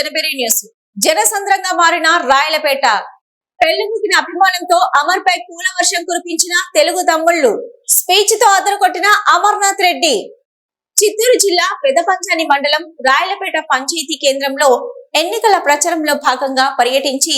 జనబెరి news. జనసంద్రంగా మారిన రాయలపేట. పెళ్ళిముగిన అభిమానంతో అమర్పై పూల వర్షం కురిపించిన తెలుగు తమ్ముళ్ళు. స్పీచ్తో అదరగొట్టిన అమర్నాథ్ రెడ్డి. చిత్తూరు జిల్లా పెదపంచాని మండలం రాయలపేట పంచాయతీ కేంద్రంలో ఎన్నికల ప్రచారంలో భాగంగా పర్యటించి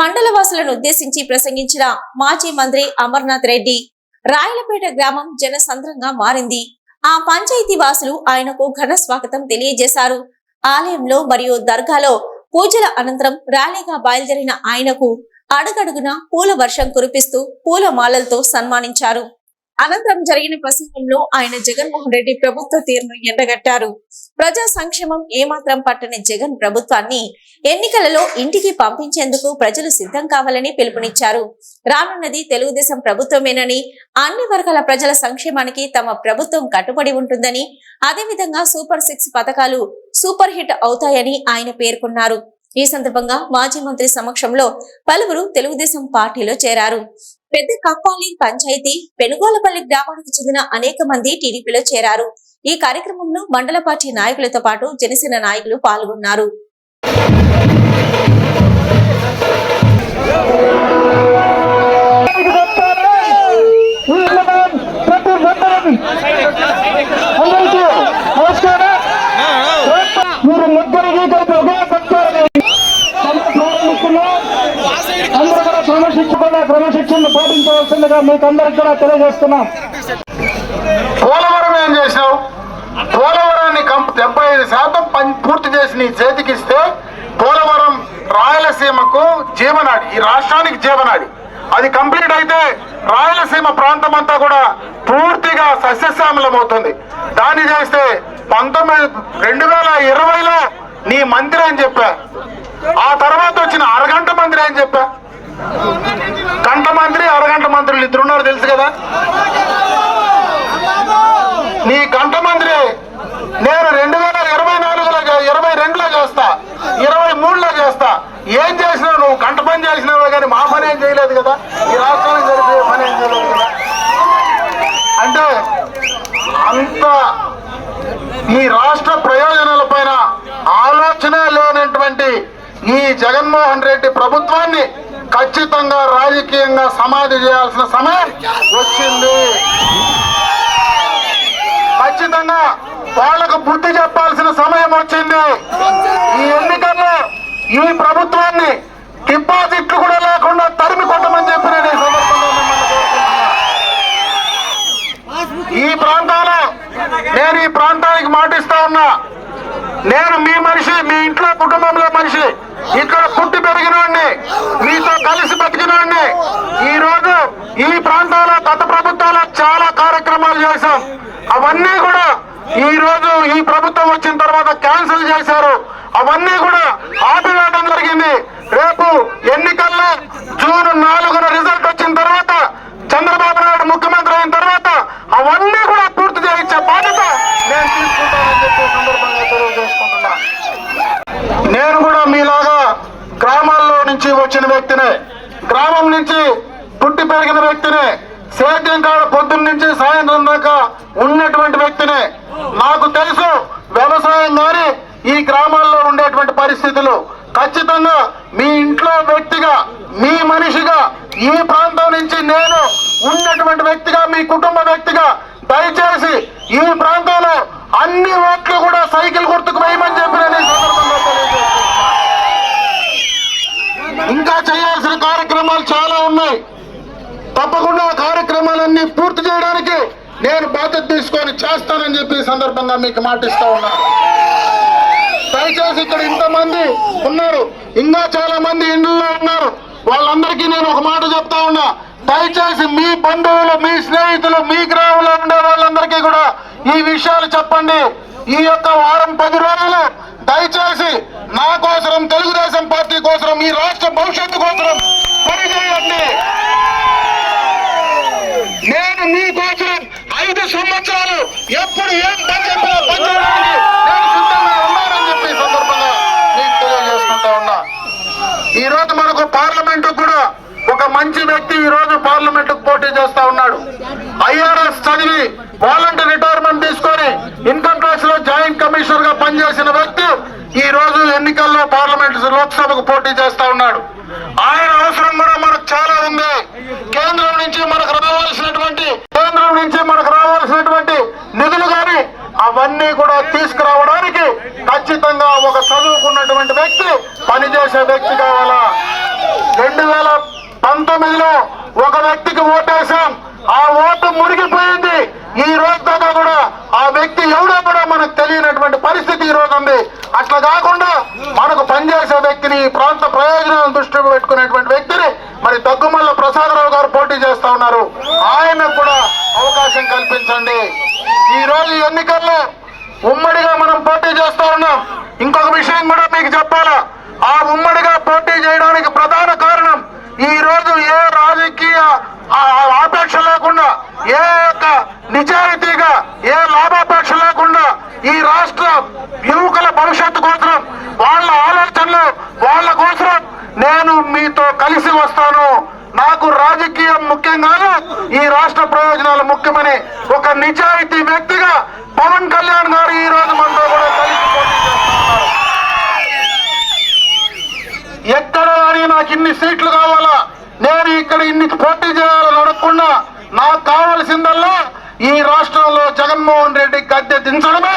మండల వాసులను ఉద్దేశించి ప్రసంగించిన మాజీ మంత్రి అమర్నాథ్ రెడ్డి. రాయలపేట గ్రామం జనసంద్రంగా మారింది. ఆ పంచాయతీ వాసులు ఆయనకు ఘన స్వాగతం తెలియజేశారు. ఆలయంలో మరియు దర్గాలో పూజల అనంతరం ర్యాలీగా బయలుదేరిన ఆయనకు అడుగడుగున పూల వర్షం కురిపిస్తూ పూల మాలలతో సన్మానించారు. అనంతరం జరిగిన ప్రసంగంలో ఆయన జగన్మోహన్ రెడ్డి ప్రభుత్వ తీరును ఎండగట్టారు. ప్రజా సంక్షేమం ఏమాత్రం పట్టని జగన్ ప్రభుత్వాన్ని ఎన్నికలలో ఇంటికి పంపించేందుకు ప్రజలు సిద్ధం కావాలని పిలుపునిచ్చారు. రానున్నది తెలుగుదేశం ప్రభుత్వమేనని అన్ని వర్గాల ప్రజల సంక్షేమానికి తమ ప్రభుత్వం కట్టుబడి ఉంటుందని అదేవిధంగా సూపర్ సిక్స్ పథకాలు సూపర్ హిట్ అవుతాయని ఆయన పేర్కొన్నారు. ఈ సందర్భంగా మాజీ మంత్రి సమక్షంలో పలువురు తెలుగుదేశం పార్టీలో చేరారు. పెద్ద కప్పాలి పంచాయతీ పెనుగోలపల్లి గ్రామానికి చెందిన అనేక మంది టీడీపీలో చేరారు. ఈ కార్యక్రమంలో మండల పార్టీ నాయకులతో పాటు జనసేన నాయకులు పాల్గొన్నారు. క్రమశిక్షణ క్రమశిక్షణ పాటించవలసిందిగా మీకు అందరికి కూడా తెలియజేస్తున్నాం. పోలవరం ఏం చేసావు పోలవరాన్ని డెబ్బై ఐదు శాతం పూర్తి చేసి నీ చేతికిస్తే పోలవరం రాయలసీమకు జీవనాడి ఈ రాష్ట్రానికి జీవనాడి. అది కంప్లీట్ అయితే రాయలసీమ ప్రాంతం అంతా కూడా పూర్తిగా సస్యశ్యామలం అవుతుంది దాన్ని చేస్తే పంతొమ్మిది రెండు వేల ఇరవైలో నీ మంత్రి అని చెప్పా. ఆ తర్వాత వచ్చిన అరగంట మంత్రి అని చెప్పా. గంట మంత్రి అరగంట మంత్రులు ఇద్దరున్నారు తెలుసు కదా? నీ గంట మంత్రి నేను రెండు వేల ఇరవై నాలుగులో ఇరవై రెండులో చేస్తా ఇరవై మూడులో చేస్తా. ఏం చేసినావు నువ్వు? గంట పని చేసినావు కానీ మా పని ఏం చేయలేదు కదా? ఈ రాష్ట్రానికి జరిపే పని ఏం చేయలేదు కదా? అంటే అంత ఈ రాష్ట్ర ప్రయోజనాల పైన ఆలోచన లేనటువంటి ఈ జగన్మోహన్ రెడ్డి ప్రభుత్వాన్ని ఖచ్చితంగా రాజకీయంగా సమాధి చేయాల్సిన సమయం వచ్చింది. ఖచ్చితంగా వాళ్ళకు బుద్ధి చెప్పాల్సిన సమయం వచ్చింది. ఈ ఎన్నికల్లో ఈ ప్రభుత్వాన్ని డిపాజిట్లు కూడా లేకుండా తరిమి కొట్టమని చెప్పి నేను ఈ సందర్భంగా ఈ ప్రాంతంలో నేను ఈ ప్రాంతానికి మాటిస్తా ఉన్నా. నేను మీ మనిషి మీ ఇంట్లో కుటుంబంలో మనిషి. ఇక్కడ పుట్టి పెరిగినోడిని మీతో కలిసి బతికినోడిని. ఈ రోజు ఈ ప్రాంతాల్లో గత ప్రభుత్వాలు చాలా కార్యక్రమాలు చేశాం. అవన్నీ కూడా ఈ రోజు ఈ ప్రభుత్వం వచ్చిన తర్వాత క్యాన్సిల్ చేశారు. అవన్నీ కూడా ఆపివేయడం జరిగింది రేపు ఎన్నికల్లో జూన్ నాలుగున రిజల్ట్ వచ్చిన తర్వాత చంద్రబాబు నాయుడు ముఖ్యమంత్రి అయిన తర్వాత అవన్నీ కూడా పూర్తి చేయించే బాధ్యత నేను తీసుకుంటానని చెప్పి ఈ సందర్భంగా తెలియజేసుకుంటున్నా నేను కూడా మీలాగా గ్రామాల్లో నుంచి వచ్చిన వ్యక్తినే గ్రామం నుంచి పుట్టి పెరిగిన వ్యక్తినే సేద్యం కాడ పొద్దున్న నుంచి సాయంత్రం దాకా ఉన్నటువంటి వ్యక్తినే నాకు తెలుసు వ్యవసాయం కానీ ఈ గ్రామాల్లో ఉండేటువంటి పరిస్థితులు. ఖచ్చితంగా మీ ఇంట్లో వ్యక్తిగా మీ మనిషిగా ఈ ప్రాంతం నుంచి నేను ఉన్నటువంటి వ్యక్తిగా మీ కుటుంబ వ్యక్తిగా దయచేసి ఈ ప్రాంతంలో అన్ని ఓట్లు కూడా సైకిల్ గుర్తుకు వేయమని చెప్పి నేను ఇంకా చేయాల్సిన కార్యక్రమం తప్పకుండా కార్యక్రమాలన్నీ పూర్తి చేయడానికి నేను బాధ్యత తీసుకొని చేస్తానని చెప్పి ఈ సందర్భంగా మీకు మాటిస్తా ఉన్నా. దయచేసి ఇక్కడ ఇంతమంది ఉన్నారు. ఇంకా చాలా మంది ఇండ్లలో ఉన్నారు. వాళ్ళందరికీ నేను ఒక మాట చెప్తా ఉన్నా. దయచేసి మీ బంధువులు మీ స్నేహితులు మీ గ్రామంలో ఉండే వాళ్ళందరికీ కూడా ఈ విషయాలు చెప్పండి. ఈ యొక్క వారం పది రోజులు దయచేసి నా కోసరం తెలుగుదేశం పార్టీ కోసరం ఈ రాష్ట్ర భవిష్యత్తు కోసరం పనిచేయండి. నేను మీ కోసం ఐదు సంవత్సరాలు ఎప్పుడు ఏం పని చెప్పినా పని నేను సిద్ధంగా ఉన్నానని చెప్పి ఈ సందర్భంగా మీకు తెలియజేసుకుంటా ఉన్నా. ఈ రోజు మనకు పార్లమెంట్ కూడా ఒక మంచి వ్యక్తి ఈ రోజు పార్లమెంట్ పోటీ చేస్తా ఉన్నాడు. ఐఆర్ఎస్ చదివి వాలంటీర్ రిటైర్మెంట్ తీసుకొని ఇన్కమ్ ట్యాక్స్లో జాయింట్ కమిషనర్గా పనిచేసిన వ్యక్తి ఈ రోజు ఎన్నికల్లో పార్లమెంట్ లోక్సభకు పోటీ చేస్తా ఉన్నాడు. ఆయన అవసరం కూడా మనకు చాలా ఉంది. కేంద్రం నుంచి మనకు రావాల్సినటువంటి కేంద్రం నుంచి మనకు రావాల్సినటువంటి నిధులు గాని అవన్నీ కూడా తీసుకురావడానికి ఖచ్చితంగా ఒక చదువుకున్నటువంటి వ్యక్తి పనిచేసే వ్యక్తి కావాలా? రెండు వేల పంతొమ్మిదిలో ఒక వ్యక్తికి ఓటేశాం. ఆ ఓటు మునిగిపోయింది ఈ రోజు దాకా కూడా ఆ వ్యక్తి ఎవడో కూడా మనకు తెలియనటువంటి పరిస్థితి ఈ రోజు ఉంది. అట్లా కాకుండా మనకు పనిచేసే వ్యక్తిని ఈ ప్రాంత ప్రయోజనాలను దృష్టిలో పెట్టుకునేటువంటి వ్యక్తిని మరి దగ్గుమల్ల ప్రసాదరావు గారు పోటీ చేస్తా ఉన్నారు. ఆయనకు కూడా అవకాశం కల్పించండి. ఈ రోజు ఎన్నికల్లో ఉమ్మడిగా మనం పోటీ చేస్తా ఉన్నాం ఇంకొక విషయం కూడా మీకు చెప్పాలా ఆ ఉమ్మడిగా పోటీ చేయడానికి ప్రధాన కారణం ఈ రోజు ఏ రాజకీయ ఆ- ఆ ఆపేక్ష లేకుండా ఏ యొక్క నిజాయితీగా ఏ లాభాపేక్ష లేకుండా ఈ రాష్ట్ర యువకుల భవిష్యత్తు కోసం వాళ్ళ ఆలోచనలు వాళ్ళ కోసం నేను మీతో కలిసి వస్తాను. నాకు రాజకీయం ముఖ్యం కాదు ఈ రాష్ట్ర ప్రయోజనాలు ముఖ్యమని ఒక నిజాయితీ వ్యక్తిగా పవన్ కళ్యాణ్ గారు ఈ రోజు మనతో కూడా కలిసి ఎక్కడ కానీ నాకు ఇన్ని సీట్లు కావాలి నేను ఇక్కడ ఇన్ని పోటీ చేయాలని అడగకుండా నాకు కావలసిందల్లా ఈ రాష్ట్రంలో జగన్మోహన్ రెడ్డి గద్దె దించడమే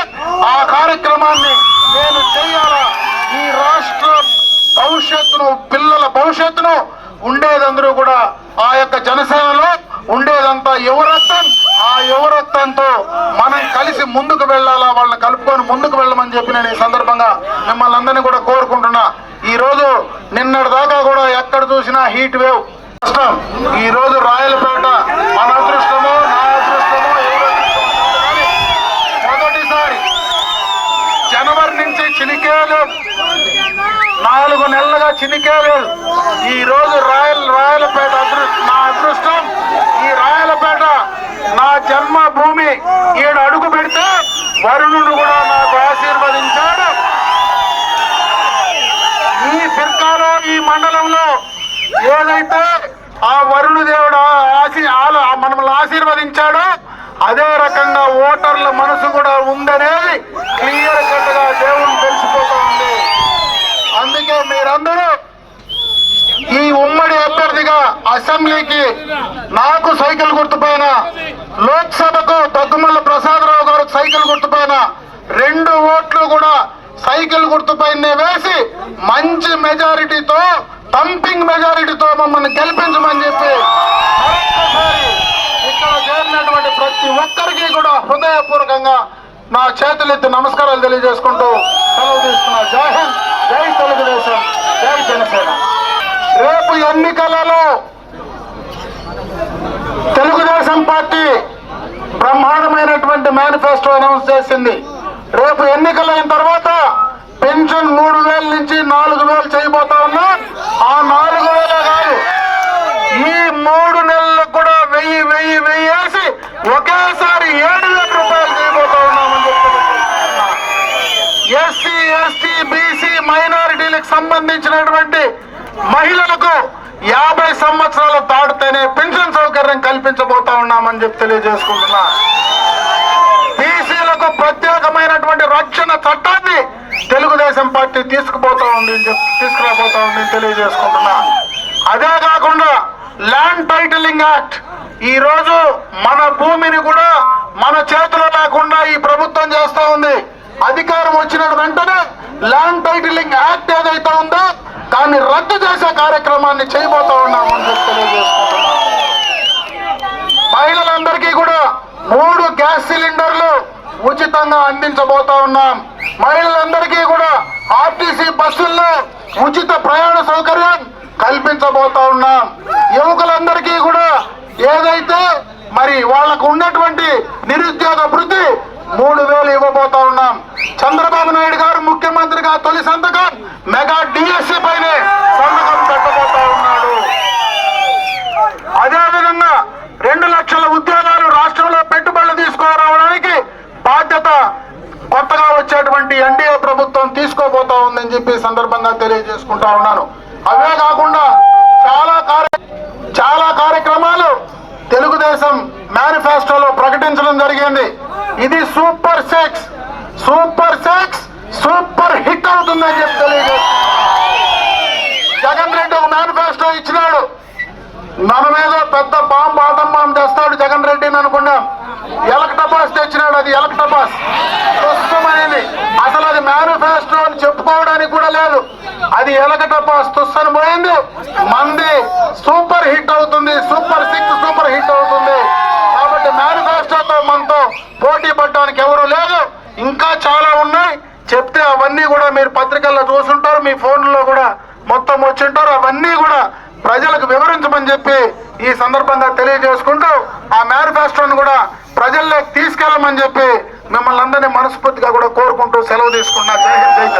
ఆ కార్యక్రమాన్ని నేను చేయాలా? ఈ రాష్ట్ర భవిష్యత్తును పిల్లల భవిష్యత్తును ఉండేదందరూ కూడా ఆ యొక్క జనసేనలో ఉండేదంతా యువరత్నం. ఆ యువరత్నంతో మనం కలిసి ముందుకు వెళ్ళాలా? వాళ్ళని కలుపుకొని ముందుకు వెళ్ళమని చెప్పి నేను ఈ సందర్భంగా మిమ్మల్ని అందరినీ కూడా కోరుకుంటున్నా. ఈ రోజు నిన్నటి దాకా కూడా ఎక్కడ చూసినా హీట్ వేవ్. కష్టం ఈ రోజు రాయలపేట మన అదృష్టము చినికేలు. నాలుగు నెలలుగా చినికేలు. ఈ రోజు రాయల్ రాయలపేట అదృష్టం నా అదృష్టం. ఈ రాయలపేట నా జన్మ భూమి. ఈడు అడుగు పెడితే వరుణుడు కూడా నాకు ఆశీర్వదించాడు. ఈ ఫిర్కాలో ఈ మండలంలో ఏదైతే ఆ వరుణ దేవుడు ఆశీ మనల్ని ఆశీర్వదించాడో అదే రకంగా ఓటర్ల మనసు కూడా ఉందనేది క్లియర్ కట్గా దేవుడు తెలిసిపోతా ఉంది అందుకే మీరందరూ ఈ ఉమ్మడి అభ్యర్థిగా అసెంబ్లీకి నాకు సైకిల్ గుర్తుపైన లోక్సభకు దగ్గుమల్ల ప్రసాదరావు గారు సైకిల్ గుర్తుపైన రెండు ఓట్లు కూడా సైకిల్ గుర్తుపైనే వేసి మంచి మెజారిటీతో పంపింగ్ మెజారిటీతో మమ్మల్ని గెలిపించమని చెప్పి ఇక్కడ చేరినటువంటి ప్రతి ఒక్కరికి కూడా హృదయపూర్వకంగా నా చేతులెత్తి నమస్కారాలు తెలియజేసుకుంటూ సెలవు తీసుకున్నా. జై హింద్ జై తెలుగుదేశం జై జనసేన. రేపు ఎన్నికల తెలుగుదేశం పార్టీ బ్రహ్మాండమైనటువంటి మేనిఫెస్టో అనౌన్స్ చేసింది. రేపు ఎన్నికలైన తర్వాత పెన్షన్ మూడు వేల నుంచి నాలుగు వేలు చేయబోతా ఉన్నా ఆ నాలుగు వేలే కాదు ఈ మూడు నెలలకు కూడా వెయ్యి వెయ్యి వెయ్యి వేసి ఒకేసారి ఏడు వేల రూపాయలు చేయబోతా ఉన్నామని ఎస్సీ ఎస్టీ బీసీ మైనారిటీలకు సంబంధించినటువంటి మహిళలకు యాభై సంవత్సరాలు దాటితేనే పెన్షన్ సౌకర్యం కల్పించబోతా ఉన్నామని చెప్పి తెలియజేసుకుంటున్నా. ప్రత్యేకమైనటువంటి రక్షణ చట్టాన్ని తెలుగుదేశం పార్టీ తీసుకుపోతా ఉంది అని చెప్పి తీసుకురాబోతా ఉంది తెలియజేసుకుంటున్నా. అదే కాకుండా ల్యాండ్ టైటిలింగ్ యాక్ట్ ఈ రోజు మన భూమిని కూడా మన చేతిలో లేకుండా ఈ ప్రభుత్వం చేస్తా ఉంది. అధికారం వచ్చిన వెంటనే ల్యాండ్ టైటిలింగ్ యాక్ట్ ఏదైతే ఉందో దాన్ని రద్దు చేసే కార్యక్రమాన్ని చేయబోతా ఉన్నామని చెప్పి తెలియజేసుకుంటున్నాం. మహిళలందరికీ కూడా మూడు గ్యాస్ సిలిండర్ ఉచితంగా అందించబోతా ఉన్నాం. మహిళలందరికీ కూడా ఆర్టీసీ బస్సుల్లో ఉచిత ప్రయాణ సౌకర్యం కల్పించబోతా ఉన్నాం. యువకులందరికీ కూడా ఏదైతే మరి వాళ్ళకు ఉన్నటువంటి నిరుద్యోగ వృద్ధి మూడు వేలు ఇవ్వబోతా ఉన్నాం. చంద్రబాబు నాయుడు గారు ముఖ్యమంత్రిగా తొలి సంతకం మెగా డిఎస్సి పైన సంతకం పెట్టబోతా ఉన్నాడు అదే విధంగా రెండు లక్షల ఉద్యోగాలు రాష్ట్రంలో పెట్టుబడులు తీసుకురావడానికి బాధ్యత కొత్తగా వచ్చేటువంటి ఎన్డీఏ ప్రభుత్వం తీసుకోబోతా ఉందని చెప్పి ఈ సందర్భంగా తెలియజేసుకుంటా ఉన్నాను. అవే కాకుండా చాలా కార్య చాలా కార్యక్రమాలు తెలుగుదేశం మేనిఫెస్టోలో ప్రకటించడం జరిగింది. ఇది super six super six super hit అవుతుందని చెప్పి తెలియజేస్తున్నా జగన్ రెడ్డి ఒక మేనిఫెస్టో ఇచ్చినాడు. మన మీద పెద్ద బాంబు ఆటం బాంబు తెస్తాడు జగన్ రెడ్డిని అనుకున్నాం. ఎలక్ టపాస్ తెచ్చినాడు అది ఎలక్ టపాస్. అనేది అసలు అది మేనిఫెస్టో అని చెప్పుకోవడానికి కూడా లేదు. అది ఎలక టపాస్ పోయింది. మంది సూపర్ హిట్ అవుతుంది. సూపర్ సిక్స్ సూపర్ హిట్ అవుతుంది. కాబట్టి మేనిఫెస్టోతో మనతో పోటీ పడడానికి ఎవరు లేదు ఇంకా చాలా ఉన్నాయి. చెప్తే అవన్నీ కూడా మీరు పత్రికల్లో చూసుంటారు. మీ ఫోన్లో కూడా మొత్తం వచ్చింటారు. అవన్నీ కూడా ప్రజలకు వివరించమని చెప్పి ఈ సందర్భంగా తెలియజేసుకుంటూ ఆ మేనిఫెస్టోను కూడా ప్రజల్లోకి తీసుకెళ్ళమని చెప్పి మిమ్మల్ని అందరినీ మనస్ఫూర్తిగా కూడా కోరుకుంటూ సెలవు తీసుకున్నా జై హింద్ జై